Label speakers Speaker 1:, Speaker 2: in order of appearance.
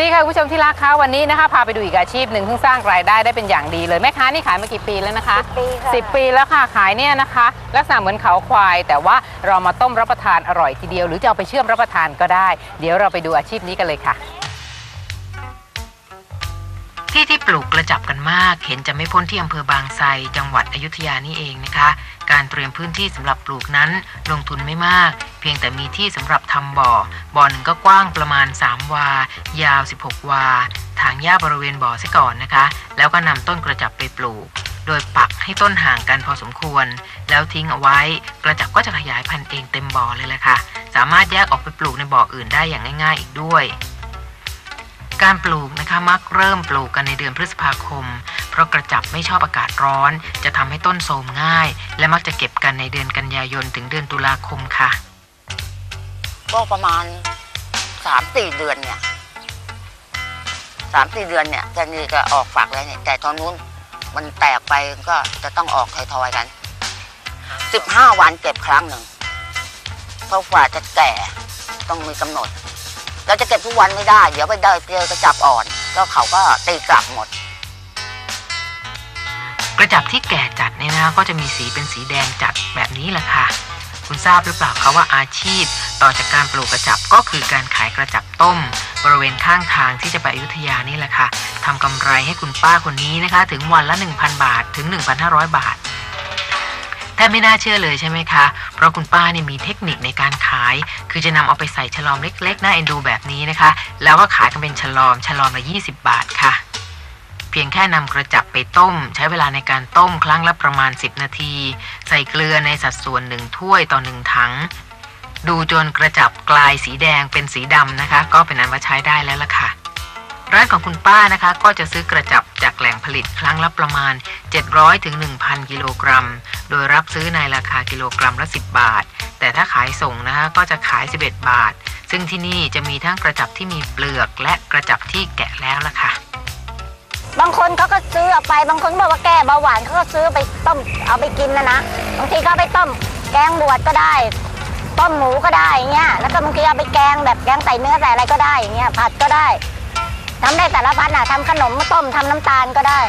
Speaker 1: ดีค่ะคุณผู้ชมที่รักคะวันนี้นะคะพาไปดูอีกอาชีพหนึ่งซึ่งสร้างรายได้ได้เป็นอย่างดีเลยแม่ค้านี่ขายมากี่ปีแล้วนะคะ
Speaker 2: ปีค่ะ
Speaker 1: สิบปีแล้วค่ะขายเนี่ยนะคะ ลักษณะเหมือนเขาควาย แต่ว่าเรามาต้มรับประทานอร่อยทีเดียว หรือจะเอาไปเชื่อมรับประทานก็ได้ เดี๋ยวเราไปดูอาชีพนี้กันเลยค่ะ ที่ที่ปลูกกระจับกันมาก เห็นจะไม่พ้นที่อำเภอบางไทรจังหวัดอยุธยานี่เองนะคะ การเตรียมพื้นที่สำหรับปลูกนั้น ลงทุนไม่มาก เพียงแต่มีที่สำหรับทำบ่อ บ่อหนึ่งก็กว้างประมาณ 3 วา ยาว 16 วา ถางหญ้าบริเวณบ่อซะก่อนนะคะ แล้วก็นำต้นกระจับไปปลูก โดยปักให้ต้นห่างกันพอสมควร แล้วทิ้งเอาไว้ กระจับก็จะขยายพันธุ์เองเต็มบ่อเลยแหละค่ะ สามารถแยกออกไปปลูกในบ่ออื่นได้อย่างง่าย ๆ อีกด้วยการปลูกนะคะมักเริ่มปลูกกันในเดือนพฤษภาคม เพราะกระจับไม่ชอบอากาศร้อน จะทำให้ต้นโทรมง่าย และมักจะเก็บกันในเดือนกันยายนถึงเดือนตุลาคมค่ะ
Speaker 2: ก็ประมาณสามสี่เดือนเนี่ยสามสี่เดือนเนี่ยแค่นี้ก็ออกฝักแล้วเนี่ย แต่ตอนนู้นมันแตกไปก็จะต้องออกทอยๆกันสิบห้าวันเก็บครั้งหนึ่งเพราะฝ่าจะแก่ต้องมีกำหนดเราจะเก็บทุกวันไม่ได้ เดี๋ยวไปได้เจอกระจับอ่อน ก็เขาก็ตีกลับหมด
Speaker 1: กระจับที่แก่จัดเนี่ยนะคะก็จะมีสีเป็นสีแดงจัดแบบนี้แหละค่ะ คุณทราบหรือเปล่าคะว่าอาชีพ ต่อจากการปลูกกระจับก็คือการขายกระจับต้ม บริเวณข้างทางที่จะไปอยุธยานี่แหละค่ะทำกำไรให้คุณป้าคนนี้นะคะ ถึงวันละ 1,000 บาทถึง 1,500 บาทแต่ไม่น่าเชื่อเลยใช่ไหมคะ เพราะคุณป้าเนี่ยมีเทคนิคในการขาย คือจะนำเอาไปใส่ฉลอมเล็กๆ หน่าเอ็นดูแบบนี้นะคะ แล้วก็ขายกันเป็นฉลอมฉลอมละ 20 บาทค่ะ พียงแค่นำกระจับไปต้ม ใช้เวลาในการต้มครั้งละประมาณ 10 นาที ใส่เกลือในสัดส่วนหนึ่งถ้วยต่อหนึ่งถัง ดูจนกระจับกลายสีแดงเป็นสีดำนะคะ ก็เป็นอันว่าใช้ได้แล้วล่ะค่ะร้านของคุณป้านะคะก็จะซื้อกระจับจากแหล่งผลิตครั้งละประมาณ 700ถึง1,000 กิโลกรัม โดยรับซื้อในราคากิโลกรัมละ 10 บาท แต่ถ้าขายส่งนะคะก็จะขาย 11 บาท ซึ่งที่นี่จะมีทั้งกระจับที่มีเปลือกและกระจับที่แกะแล้วล่ะค่ะ
Speaker 3: บางคนเขาก็ซื้อเอาไป บางคนบอกว่าแก้เบาหวานเขาก็ซื้อไปต้มเอาไปกินนะนะ บางทีก็ไปต้มแกงบวชก็ได้ ต้มหมูก็ได้อย่างเงี้ย แล้วก็บางทีเอาไปแกงแบบแกงใส่เนื้อใส่อะไรก็ได้อย่างเงี้ย ผัดก็ได้ทำได้สารพัดอะทำขนมต้มทำน้ำตาลก็ได้